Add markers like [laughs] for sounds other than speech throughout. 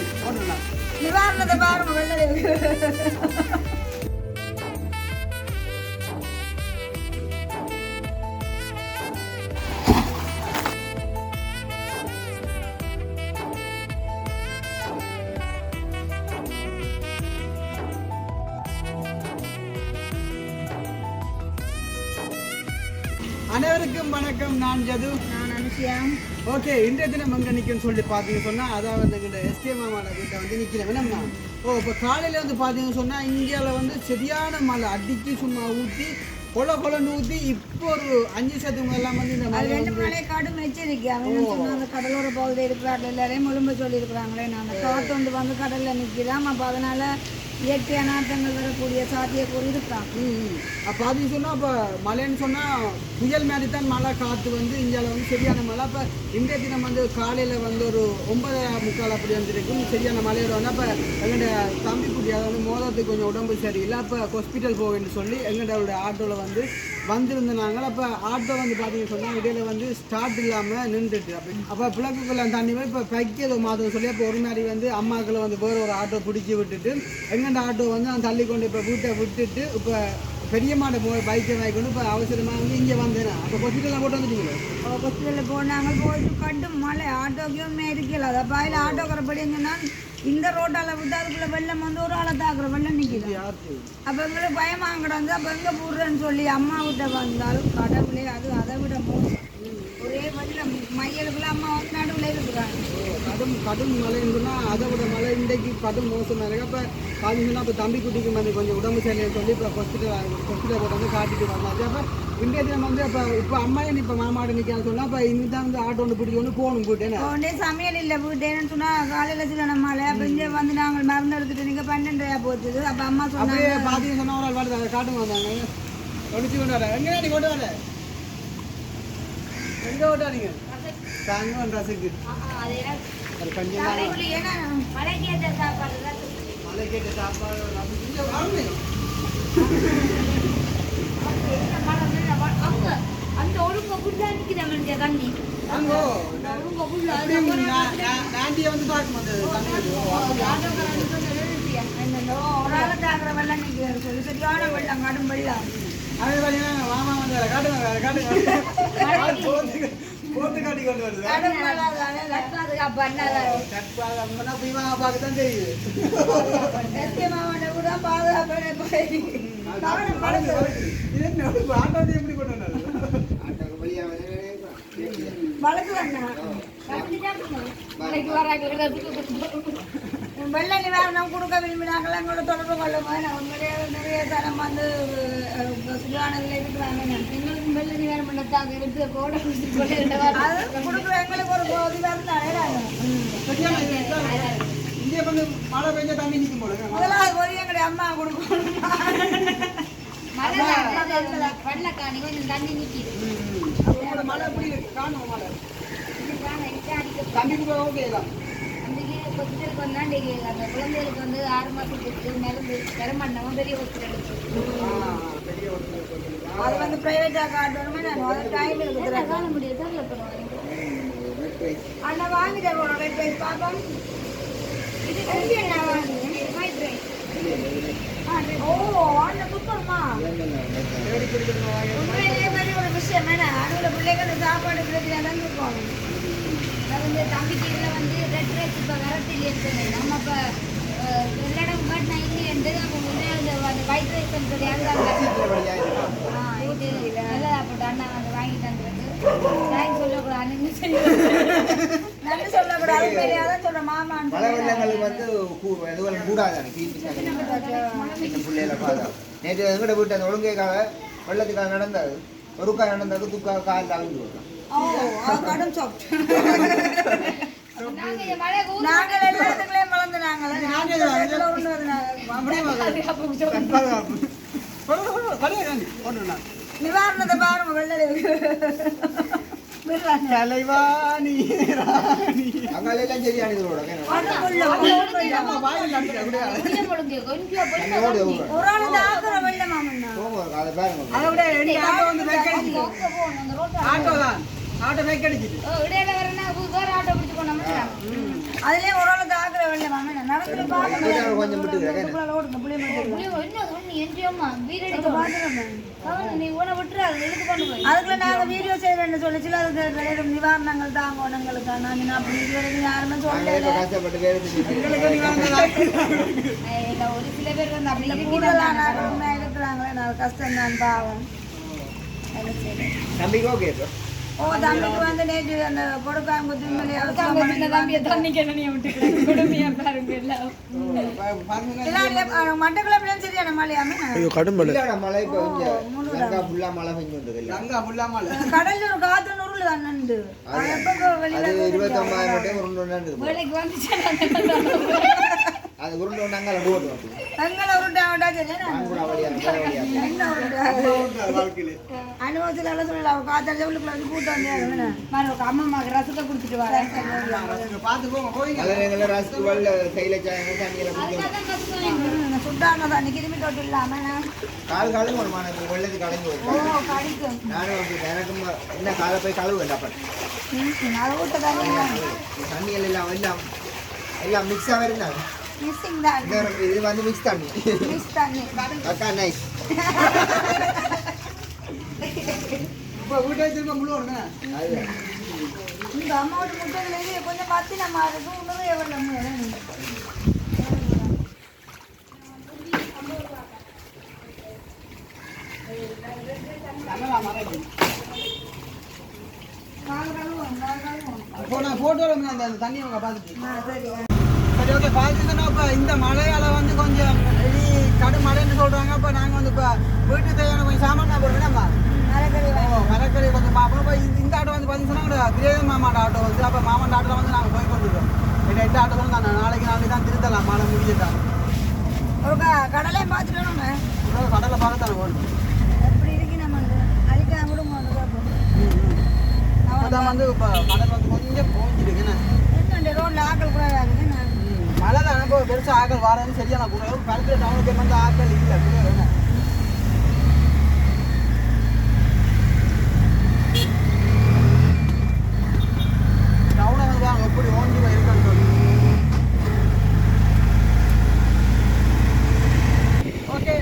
சரியா காந்தி, நிவாரணத்தை பாருங்க வெள்ளை அனைவருக்கும் வணக்கம். நான் ஜது. ஓகே இன்றைய தினம் எங்க நிற்குன்னு சொல்லி பார்த்தீங்க சொன்னா அதாவது எங்கிட்ட எஸ்கே மாமாவோட வீட்டை வந்து நிற்கிறேன் என்னம்மா ஓ இப்போ காலையில் வந்து பார்த்தீங்கன்னு சொன்னா இந்தியாவில் வந்து சரியான மழை அடிக்கி சும்மா ஊற்றி கொல கொலன்னு ஊற்றி இப்போ ஒரு அஞ்சு சதவீதம் எல்லாம் வந்து இந்த மழை ரெண்டு மலை காடும் எச்சரிக்கை அவன் சொன்னா அந்த கடலோர பகுதியில் இருக்கிறார்கள் எல்லாரையும் முழும்ப சொல்லியிருக்கிறாங்களே நான் காற்று வந்து வந்து கடல்ல நிற்கிறான் அப்போ அதனால இயற்கை அனார்த்தங்கள் வரக்கூடிய சாத்தியக்கூறு இருக்கான் அப்போ அது சொன்னால் அப்போ மழைன்னு சொன்னால் புயல் மாதிரி தான் மழை காற்று வந்து இந்தியாவில் வந்து சரியான மழை. அப்போ இன்றைய தினம் வந்து காலையில் வந்து ஒரு ஒன்பது முக்கால் அப்படி வந்துருக்கும். சரியான மழையில் வந்து அப்போ எங்களுடைய தம்பி குட்டி வந்து மோதத்துக்கு கொஞ்சம் உடம்பு சரியில்லை. அப்போ ஹாஸ்பிட்டல் போவேன்னு சொல்லி எங்களோட ஆட்டோவில் வந்து வந்திருந்தாங்க அப்போ ஆட்டோ வந்து பார்த்தீங்கன்னு சொன்னால் இடையில வந்து ஸ்டார்ட் இல்லாமல் நின்றுட்டு. அப்போ அப்போ பிளக்குக்குள்ள தண்ணி போய் இப்போ பைக்கியது மாதம் சொல்லி அப்போ ஒரு மாதிரி வந்து அம்மாக்களை வந்து வேறு ஒரு ஆட்டோ பிடிச்சி விட்டுட்டு எங்கெண்ட ஆட்டோ வந்து நான் தள்ளி கொண்டு இப்போ வீட்டை விட்டுட்டு இப்போ பெரியம்மாட்ட போய் பைக்கை வாங்கிக்கொண்டு இப்போ அவசரமாக வந்து இங்கே வந்தேன். அப்போ ஹாஸ்பிட்டலில் போட்டு வந்துட்டீங்களே? ஹாஸ்பிட்டலில் போனாங்க போயிட்டு கடும் மழை ஆட்டோக்குமே இருக்கல அதை பாயில் ஆட்டோக்காரப்படி என்னன்னா இந்த ரோட்டால விட்டு அதுக்குள்ள வெள்ளம் வந்து ஒரு ஆளை தாக்குற வெள்ளம் நிற்கிது அப்போ எங்களுக்கு பயமாக வந்து அப்போ எங்கே போடுறேன்னு சொல்லி அம்மா விட்ட வந்தாலும் கடவுளே அது அதை விட மோசம். ஒரே வெள்ளம் மையலுக்குள்ள அம்மா நடுவில் இருக்கிறாங்க கடும் கடும் மழைன்னு அதை விட மழை இன்றைக்கு கடும் மோசமாக இருக்கு. அப்போ பார்த்தீங்கன்னா இப்போ தம்பி குட்டிக்கு வந்து கொஞ்சம் உடம்பு சரியில்லைன்னு சொல்லி இப்போ ஹாஸ்பிட்டல் ஹாஸ்பிட்டல் போட்டு வந்து காட்டிட்டு வந்தாச்சு. அப்போ இன்றைய தினம் வந்து இப்போ இப்போ அம்மாயே இப்போ மாமாட்ட நிற்கான்னு சொன்னால் அப்போ இன்னும் தான் வந்து ஆட்டோ ஒன்று ஒன்று போகணும் போயிட்டேன் உடனே சமையல் இல்லை போயிட்டேன்னு சொன்னால் காலையில் சில நம்மளை அப்போ இங்கே வந்து நாங்கள் மருந்து எடுத்துட்டு நீங்கள் பன்னெண்டரையா போச்சுது. அப்போ அம்மா அப்படியே சொன்னாங்க பார்த்தீங்கன்னு சொன்னால் ஒரு ஆள் வருது காட்டுங்க வந்தாங்க. ஒடிச்சு கொண்டு வர? எங்கே நீ கொண்டு வர? எங்கே ஓட்டாதீங்க தங்கம் ரசிக்கு அது கொஞ்சம் மழைக்கேற்ற சாப்பாடு கேட்ட சாப்பாடு வரணும் அந்த ஒழுங்க தண்ணி ஒரு தாக்குற வெள்ளம் நிற்கிறாரு சொல்லி சரியான வெள்ளம் கடும் வெள்ளம் அதே பார்த்தீங்கன்னா மாமா வந்து வேற காட்டுங்க காட்டுங்க. [laughs] போட்டு காட்டி கொண்டு வருது. கடும் வெள்ளம் தானே பாதுகாப்பு அண்ணாதான் கற்பாதம் பண்ணா போய் மாமா பார்க்க தான் தெரியுது கூட பாதுகாப்பு. இது என்ன இப்ப ஆட்டோத்தை எப்படி கொண்டு வந்தாரு? வழக்கு வராங்க வெள்ள நிவாரணம் கொடுக்க விரும்பினாங்களா எங்களோட தொடர்பு கொள்ளுங்க நான் உண்மையிலேயே நிறைய தரம் வந்து சுகானதில் இருக்கிறாங்க எங்களுக்கும் வெள்ள நிவாரணம் பண்ணத்தாக இருக்கு கோடை அது கொடுக்குற எங்களுக்கு ஒரு உதவியாக இதுதான். இங்கே வந்து மழை பெஞ்சா தண்ணி நிற்கும் போல முதலாவது போய் எங்களுடைய அம்மா கொடுக்கணும் வெள்ளக்காணி கொஞ்சம் தண்ணி மழை எப்படி காணும் மழை ஓகே தான் ஹாஸ்பிட்டலுக்கு வந்தா டெய்லி அந்த குழந்தைகளுக்கு வந்து ஆறு மாதத்துக்கு மிளந்து பெருமண்டமும் பெரிய ஹாஸ்பிட்டலுக்கு அது வந்து ப்ரைவேட்டாக காட்டணுமே நான் டைம் காண முடியாது தான் பண்ணுவேன் அண்ணா வாங்கி தருவோம். ரெட் ஓ அண்ணா குப்பரமா உண்மையிலேயே மாதிரி ஒரு விஷயம். சாப்பாடு பிரச்சனை தான் இருக்கும் வந்து தம்பிக்கு இதில் வந்து ரெட் ரைஸ் இப்போ வரட்டு இல்லைன்னு நம்ம இப்போ வெள்ளடம் காட்டினா இல்லையன்றது அப்போ முன்னே அந்த அந்த ஒயிட் ரைஸ் சொல்லி ஆ இது நல்லா அப்போ அண்ணா வந்து வாங்கி தந்துருக்கு தேங்க்ஸ் சொல்லக்கூடாது அண்ணன் சொல்லி நன்றி சொல்லக்கூடாது அதான் சொல்றேன் மாமான்னு மழை. வெள்ளங்களுக்கு வந்து எதுவும் கூடாது சின்ன பிள்ளைகளை பார்த்தா நேற்று எங்கிட்ட வீட்டு அந்த ஒழுங்கைக்காக வெள்ளத்துக்காக நடந்தது. ஒருக்கா நடந்தது துக்கா காலில் அவிஞ்சு விடலாம் நாங்கள் இந்த மழை நாங்கள் நிவாரணத்தை பாருங்க வெள்ளை தலைவாணி ராணி அங்கால சரியான இதோட பாருங்க ஆட்டோ தான் ஆட்டோ பேக் ஓ, இடையில வரேன்னா வேற ஆட்டோ பிடிச்சு போனோம்னா அதுலயே ஒரு ஆள் ஆக்குற வெள்ள மாமன்னா நடந்து கொஞ்சம் கொஞ்சம் விட்டு பாக்கணும் ஓடுங்க புளிய புளிய இன்னும் ஒண்ணு என்ஜியம்மா வீரடிக்க கவனம் நீ உன விட்டுரு அது இழுத்து கொண்டு போய். அதுக்குள்ள நாங்க வீடியோ செய்யறேன்னு சொல்லிச்சு அதுக்கு கிடையாது நிவாரணங்கள் தாங்க உங்களுக்கு நாங்க நான் அப்படி இதுவரைக்கும் யாருமே சொல்லல. கஷ்டப்பட்டு வேலை? இல்ல ஒரு சில பேர் வந்து அப்படி கூடுதலான இருக்கிறாங்களே நான் கஷ்டம் தான் பாவம். தம்பிக்கு ஓகே இப்போ? ஓ தம்பிக்கு வந்து நேற்று அந்த பாருங்க மட்டக்குள்ள சரியான மலையாமே இல்லடா மழை லங்கா ஃபுல்லா மழை பெஞ்சு வந்துருக்கு அங்க புல்லாமல் கடல்ல ஒரு காத்து நூறுல அண்ணன் எப்போ வெளியில அது இருபத்தொம்பது மட்டும் உருண்டு ஒன்றாண்டு வேலைக்கு வந்துச்சு? அது உருண்டு ஒன்றாங்க அதை போட்டு வந்து எங்களை உருட்டா வாழ்க்கையில அனுபவத்துல எல்லாம் சொல்லல அவ காத்தால உள்ளுக்குள்ள வந்து கூட்டம் வந்தே மறு அம்மாவுக்கு ரசத்தை கொடுத்துட்டு வரேன் சுட்டாங்க தான் கிருமி தொட்டு இல்லாம. கால் காலும் ஒரு மாணவன் வெள்ளத்து கலந்து ஓ கடிக்கும் நானும் எனக்கும் என்ன காலை போய் கழுவு வேண்டாம் அதை ஊட்ட தண்ணி தண்ணிகள் எல்லாம் எல்லாம் எல்லாம் மிக்ஸாக இருந்தாங்க மிஸ்ஸிங் தான் இது வந்து மிக்ஸ் தண்ணி மிஸ் தண்ணி அக்கா நைஸ் இப்போ வீட்டை திரும்ப முழுவதுங்க அது. இந்த அம்மாவோட முட்டைகள் கொஞ்சம் மாற்றி நம்ம அதுக்கு உணவு எவ்வளோ கால் கழுவும் கால் கழுவும் இப்போ நான் போட்டோ அந்த தண்ணி அவங்க பார்த்துட்டு. ஓகே பார்த்துன்னா இப்போ இந்த மழையால் வந்து கொஞ்சம் வெளி கடும் மழைன்னு சொல்கிறாங்க இப்போ நாங்கள் வந்து இப்போ வீட்டு தேவையான கொஞ்சம் சாமான் போடுவேன்மா மரக்கறி கொஞ்சம் பார்ப்போம் இப்போ இந்த இந்த ஆட்டோ வந்து பார்த்தீங்கன்னா கிரேத மாமாட்ட ஆட்டோ வந்து. அப்போ மாமாண்ட ஆட்டோவில் வந்து நாங்கள் போய் கொண்டுருக்கோம். இந்த எட்டு ஆட்டோ வந்து நான் நாளைக்கு நாளைக்கு தான் திருத்தலாம். மழை முடிஞ்சிட்டாங்க ஒரு க- கடலையும் பார்த்துட்டு நம்ம கடலை பார்த்து தானே ஓடும் எப்படி இருக்கு நம்ம வந்து? அழிக்காம கூட வந்து இப்போ கடல் வந்து கொஞ்சம் போஞ்சிருக்கு. என்ன? ரோட்ல ஆக்கள் கூட மழை தான் இப்போ பெருசாக ஆக்கள் வரதுன்னு சரியான கூட பக்கத்தில் டவுனுக்கு வந்து ஆக்கள் இல்லை டவுனை வந்து அவங்க எப்படி ஓஞ்சி போய் இருக்கான்னு சொல்லி ஓகே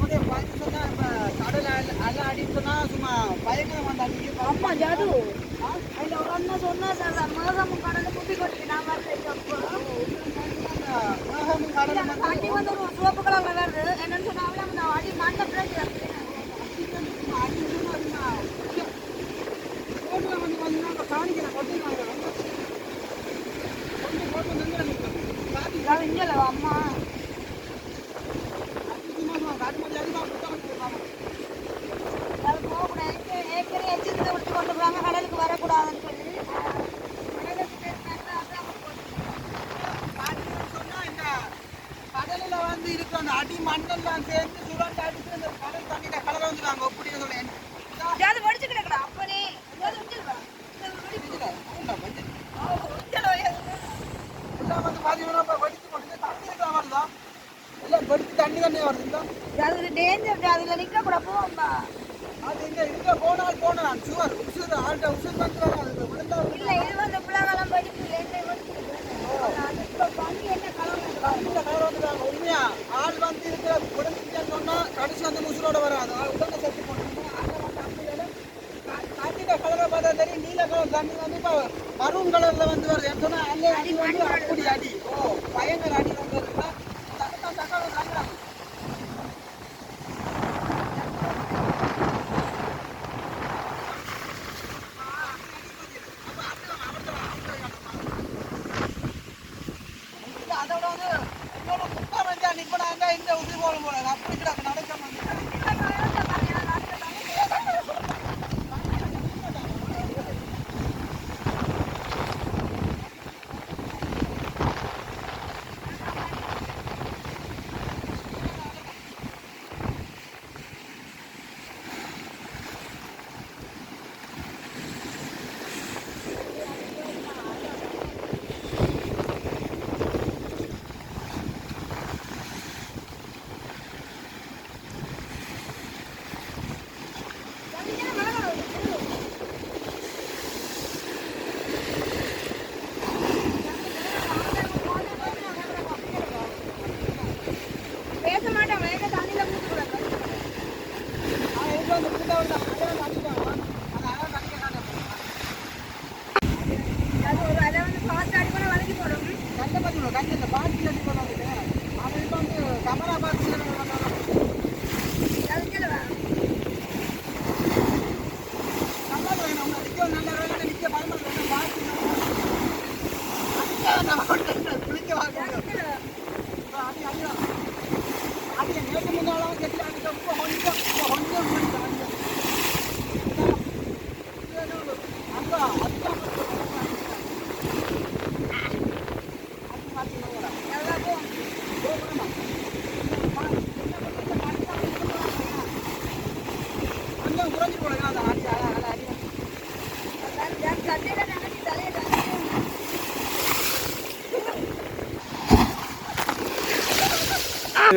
ஓகே பார்த்து சொன்னால் இப்போ கடல் அலை அலை அடின்னு சொன்னால் சும்மா பயங்கரம் வந்து அடிக்க அம்மா ஜாது அதில் ஒரு அண்ணா சொன்னா சார் மகசம் கடலை குப்பி கொட்டி நான் வரல மேகமும் கடலும் வந்து தண்ணி வந்து ஒரு சிவப்பு கலர்ல வருது என்னன்னு சொன்னா அந்த அடி மண்ணை பிளேட் வருது ரோட்ல வந்து பார்த்தீங்கன்னா இப்போ காணிக்கிற கொட்டிருக்காங்க கொஞ்சம் ரோட்ல நின்று நிற்கும் காட்டி அது இங்கே அம்மா சும்மா காட்டி மாதிரி அதிகமாக கொடுத்தாங்க அது போகக்கூடாது ஏற்கனவே எச்சிருந்து விட்டு கொண்டு போறாங்க கடலுக்கு வரக்கூடாதுன்னு சொல்லி சொன்னா இந்த கடல்ல வந்து இருக்கிற அந்த அடி மண்ணெல்லாம் சேர்ந்து சுரண்டு அடிச்சு அந்த கடல் தண்ணியில கலர வந்துருக்காங்க அப்படின்னு சொல்லேன் அது படிச்சு கிடக்குறா அப்பனே எல்லாம் வந்து பாத்தீங்கன்னா இப்போ வெடிச்சு கொண்டு தண்ணி இருக்கிற மாதிரி தான் வெடிச்சு தண்ணி தண்ணி வருதுங்களா அது டேஞ்சர் அதுல நிக்க கூட போவோம்பா. அது இங்க இருக்க போனால் போனால் சுவர் உசுர் ஆள்கிட்ட உசுர் வந்து வராது விழுந்தா இல்ல இது வந்து புலகாலம் அது வந்துருக்காங்க உண்மையா? ஆள் வந்து இருக்கிற விழுந்துச்சுன்னு சொன்னா கடைசி வந்து உசுரோட வராது. உடனே செத்து போட்டு கலரை பார்த்தா தெரியும் நீல கலர் தண்ணி வந்து இப்போ மரூன் கலர்ல வந்து வருது. சொன்னா அல்ல அடி வந்து அப்படி அடி. போடுங்க அந்த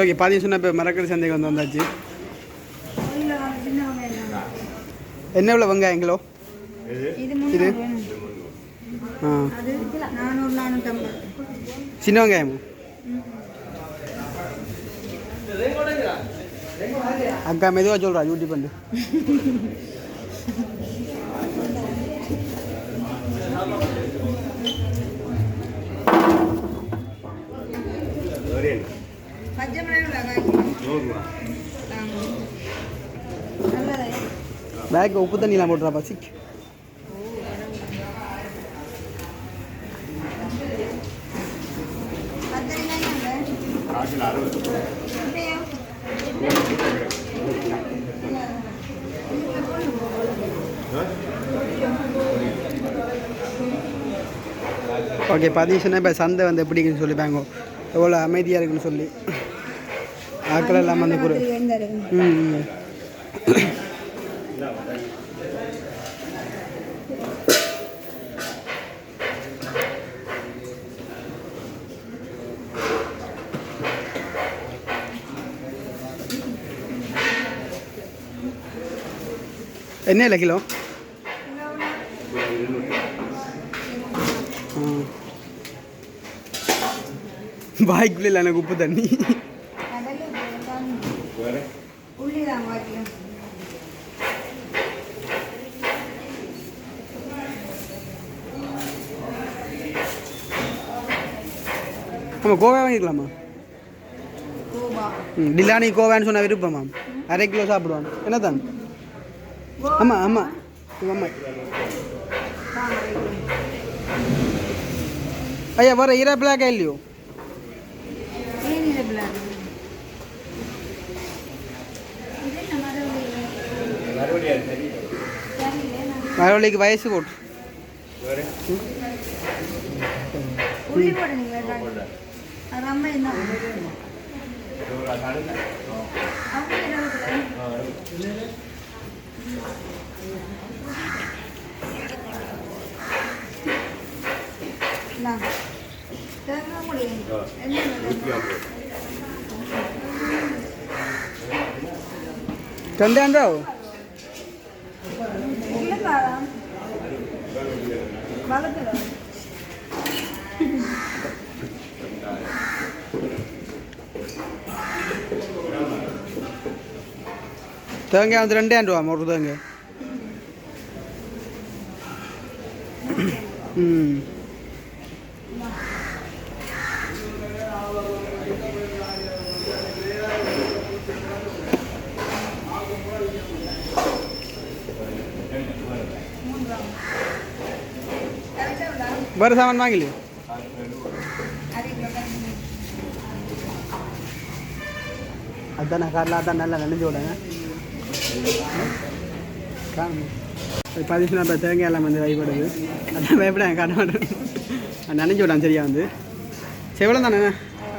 ஓகே பாதி சொன்ன இப்போ மரக்கறி சந்தைக்கு வந்து வந்தாச்சு. என்ன எவ்வளோ வெங்காயம் கிலோ? இது. ஆ. சின்ன வெங்காயமா? அக்கா மெதுவாக சொல்கிறா யூடியூப் பண்ணு பேக் உப்பு தண்ணிலாம் போட்டுறா பசிக் பச்சை ஓகே சொன்னால் இப்போ சந்தை வந்து எப்படின்னு சொல்லி பாங்க எவ்வளோ அமைதியாக இருக்குன்னு சொல்லி. ஆக்கள் எல்லாம் வந்து குரு ம். என்ன இல்லை கிலோ? வாய்க்குள்ள இல்லை எனக்கு உப்பு தண்ணி. ஆமாம் கோவா வாங்கிக்கலாமா? டிலானி கோவான்னு சொன்ன விருப்பமா அரை கிலோ சாப்பிடுவான் என்ன தான் ஆமாம் ஆமாம் ஆமாம் ஐயா வர ஈரா பிளாக்கா இல்லையோ ஏன் இது பிளாக் இது நம்ம மறுபடிக்கு வயசு போட்டு உள்ளி போடுறீங்களா அது ரொம்ப என்ன அவங்க இருபது நான் தேங்காய் முடியும் என்ன ரெண்டாயிரம் இல்லைக்கா வளர்த்துல தேங்காய் வந்து ரெண்டாயிரம் ரூபா ஒரு தேங்காய் ம் வேறு சாமான் வாங்கலையோ அதான் நான் காரில் அதான் நல்லா நினைஞ்சு விடுங்க காணும். பதினஞ்சு இப்போ தேங்காய் எல்லாம் வந்து வைப்படுது அதான் பயப்படாங்க காட்ட மாட்டேன். நினைஞ்சு விடான் சரியா வந்து. சரி இவ்வளோ தானே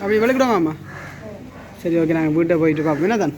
அப்படி விளக்கிடுவாமா சரி ஓகே நாங்கள் வீட்டை போயிட்டு பார்ப்போம். என்ன தான்